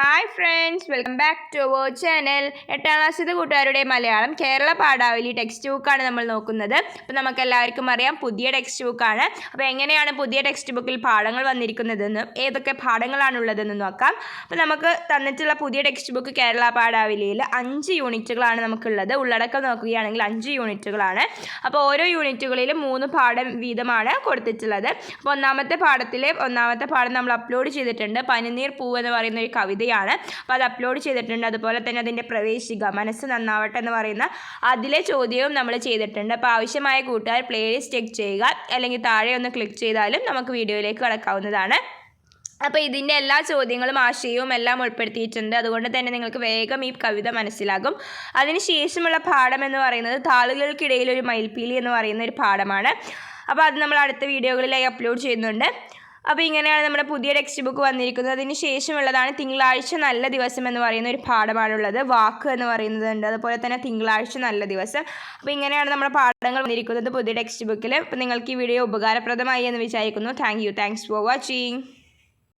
Hi friends welcome back to our channel എട്ടാം ക്ലാസ്സിലെ കൂട്ടുകാരുടെ മലയാളം കേരള പാഠാവലി ടെക്സ്റ്റ് ബുക്കാണ് നമ്മൾ നോക്കുന്നത്. അപ്പോൾ നമുക്ക് എല്ലാവർക്കും അറിയാം പുതിയ ടെക്സ്റ്റ് ബുക്കാണ് അപ്പോൾ എങ്ങനെയാണ് പുതിയ ടെക്സ്റ്റ് ബുക്കിൽ പാഠങ്ങൾ വന്നിരിക്കുന്നതെന്നും ഏതൊക്കെ പാഠങ്ങളാണുള്ളതെന്ന് നോക്കാം. അപ്പോൾ നമുക്ക് തന്നിട്ടുള്ള പുതിയ ടെക്സ്റ്റ് ബുക്ക് കേരള പാഠാവലിയിൽ അഞ്ച് യൂണിറ്റുകളാണ് നമുക്കുള്ളത്. ഉള്ളടക്കം നോക്കുകയാണെങ്കിൽ അഞ്ച് യൂണിറ്റുകളാണ് അപ്പോൾ ഓരോ യൂണിറ്റുകളിലും മൂന്ന് പാഠം വീതമാണ് കൊടുത്തിട്ടുള്ളത്. അപ്പോൾ ഒന്നാമത്തെ പാഠത്തിലെ ഒന്നാമത്തെ പാഠം നമ്മൾ അപ്ലോഡ് ചെയ്തിട്ടുണ്ട്. പനിനീർ പൂവ് എന്ന് പറയുന്ന ഒരു കവിതയാണ് അപ്പോൾ അത് അപ്ലോഡ് ചെയ്തിട്ടുണ്ട്. അതുപോലെ തന്നെ അതിന്റെ പ്രവേശിക മനസ്സ് നന്നാവട്ടെ എന്ന് പറയുന്ന അതിലെ ചോദ്യവും നമ്മൾ ചെയ്തിട്ടുണ്ട്. അപ്പോൾ ആവശ്യമായ കൂട്ടുകാർ പ്ലേലിസ്റ്റ് ചെക്ക് ചെയ്യുക. അല്ലെങ്കിൽ താഴെ ഒന്ന് ക്ലിക്ക് ചെയ്താലും നമുക്ക് വീഡിയോയിലേക്ക് കടക്കാവുന്നതാണ്. അപ്പോൾ ഇതിന്റെ എല്ലാ ചോദ്യങ്ങളും ആശയവും എല്ലാം ഉൾപ്പെടുത്തിയിട്ടുണ്ട്. അതുകൊണ്ട് തന്നെ നിങ്ങൾക്ക് വേഗം ഈ കവിത മനസ്സിലാകും. അതിനുശേഷമുള്ള പാഠം എന്ന് പറയുന്നത് താളുകൾക്കിടയിൽ ഒരു മയിൽപ്പീലി എന്ന് പറയുന്ന ഒരു പാഠമാണ്. അപ്പോൾ അത് നമ്മൾ അടുത്ത വീഡിയോകളിലായി അപ്ലോഡ് ചെയ്യുന്നുണ്ട്. അപ്പോൾ ഇങ്ങനെയാണ് നമ്മുടെ പുതിയ ടെക്സ്റ്റ് ബുക്ക് വന്നിരിക്കുന്നത്. അതിന് ശേഷമുള്ളതാണ് തിങ്കളാഴ്ച നല്ല ദിവസം എന്ന് പറയുന്ന ഒരു പാഠമാണുള്ളത്. വാക്ക് എന്ന് പറയുന്നതുണ്ട്. അതുപോലെ തന്നെ തിങ്കളാഴ്ച നല്ല ദിവസം. അപ്പോൾ ഇങ്ങനെയാണ് നമ്മുടെ പാഠങ്ങൾ വന്നിരിക്കുന്നത് പുതിയ ടെക്സ്റ്റ് ബുക്കിൽ അപ്പോൾ നിങ്ങൾക്ക് ഈ വീഡിയോ ഉപകാരപ്രദമായി എന്ന് വിചാരിക്കുന്നു. Thank you thanks for watching